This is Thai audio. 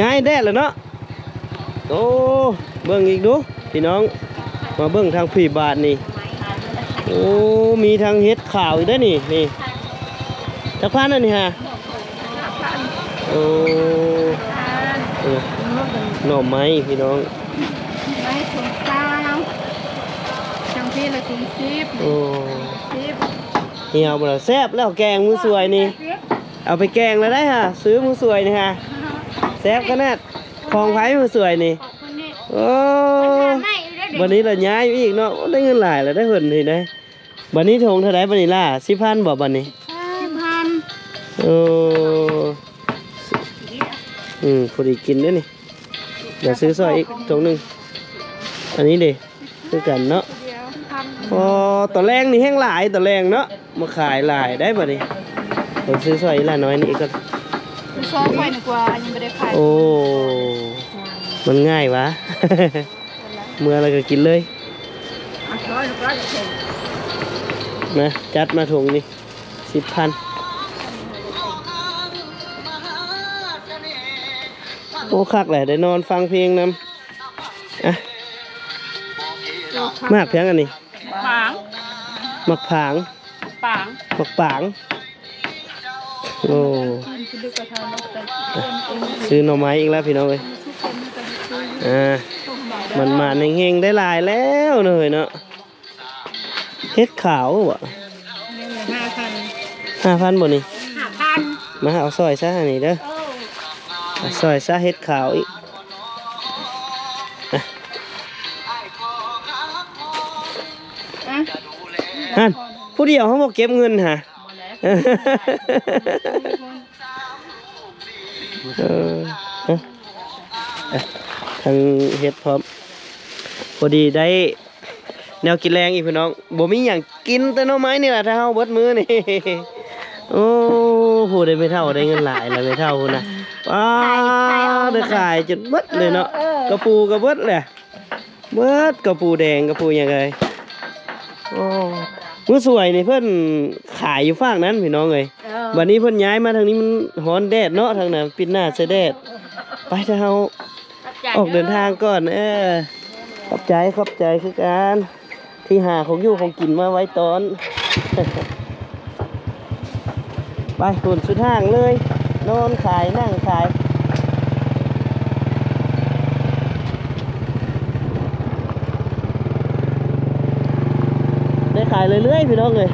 ย้ายแดดแล้วเนาะโอ้เบิ่งอีกดูพี่น้องมาเบิ่งทางผีบาทนี่โอ้มีทางเฮ็ดข่าวอีกได้อนี่นี่จักพันอันนี่ฮะโอ้เออหน่อไม้พี่น้องไม้ถุงเก้าจังพี่ละถุงสิบโอ้สิบเหี่ยวบ่ล่ะแซ่บแล้วแกงมือสวยนี่ เอาไปแกงแล้วได้ฮะซื้อมือสวยนี่ฮะแซ่บขนาดของไผ่มือสวยนี่ขอบคุณนี่โอ้ไม่ได้เด็กวันนี้เราย้ายอีกเนาะได้เงินหลายแล้วได้เหินนี่ได้วันนี้ทงเท่าไรบันนี้ล่ะสิพันบ่บันนี้สิบพันโอ้อืมพอดีกินด้วยนี่เดี๋ยวซื้อซอยอีกทงหนึ่งอันนี้ดิคือกันเนาะเดียวพันพอต่อแรงนี่แห้งหลายต่อแรงเนาะมาขายหลายได้บันนี้เดี๋ยวซื้อซอยอีกละน้อยนี่ก็ ซอไข่หนึ่งกว่ายังไม่ได้ขายโอ้ มันง่ายวะ เมื่อไรก็กินเลยร้อยร้อยเฉยนะจัดมาถุงนี่สิบพันโอ้คักแหละได้นอนฟังเพลงนำอะมากเพียงอันนี้ ปาง มักผาง ปาง มักปาง โอ้กินคือดูกระทานเราแต่ซื้อหน่อไม้อีกแล้วพี่น้องเอ้ยอ่ามันมาในเฮงๆได้หลายแล้วเนยเนาะเฮ็ดขาวบ่ห้าพันห้าพันบ่นี่ห้าพันมาเอาซอยซะอันนี้เด้อโอ้เอาซอยซะเฮ็ดขาวอีกอะอะฮันผู้เดียวเขาบอกเก็บเงินฮะ เออเอาอะทางเฮ็ดพร้อมพอดีได้แนวกินแรงอีกพี่น้องบ่มีหยังกินแต่น่อไม้นี่แหละถ้าเฮาเบิดมือนี่โอ้ผู้ได้ไม่เท่าได้เงินหลายแล้วไม่เท่าพุ่นนะว้าได้ขายจนเบิดเลยเนาะกระปูกระเบิดเลยเบิดกระปูแดงกระปูยังไงโอ้ มื้อสวยนี่เพิ่นขายอยู่ฝั่งนั้นพี่น้องเอ้ยเออวันนี้เพิ่นย้ายมาทางนี้มันฮ้อนแดดเนาะทางนั้นปิดหน้าใส่แดด ไปถ้าเฮาออกเดินทางก่อน เออขอบใจขอบใจคือการที่หาของอยู่ของกินมาไว้ตอน ไปหุ่นสุดทางเลย นอนขายนั่งขาย ขายเรื่อยๆพี่น้องเลย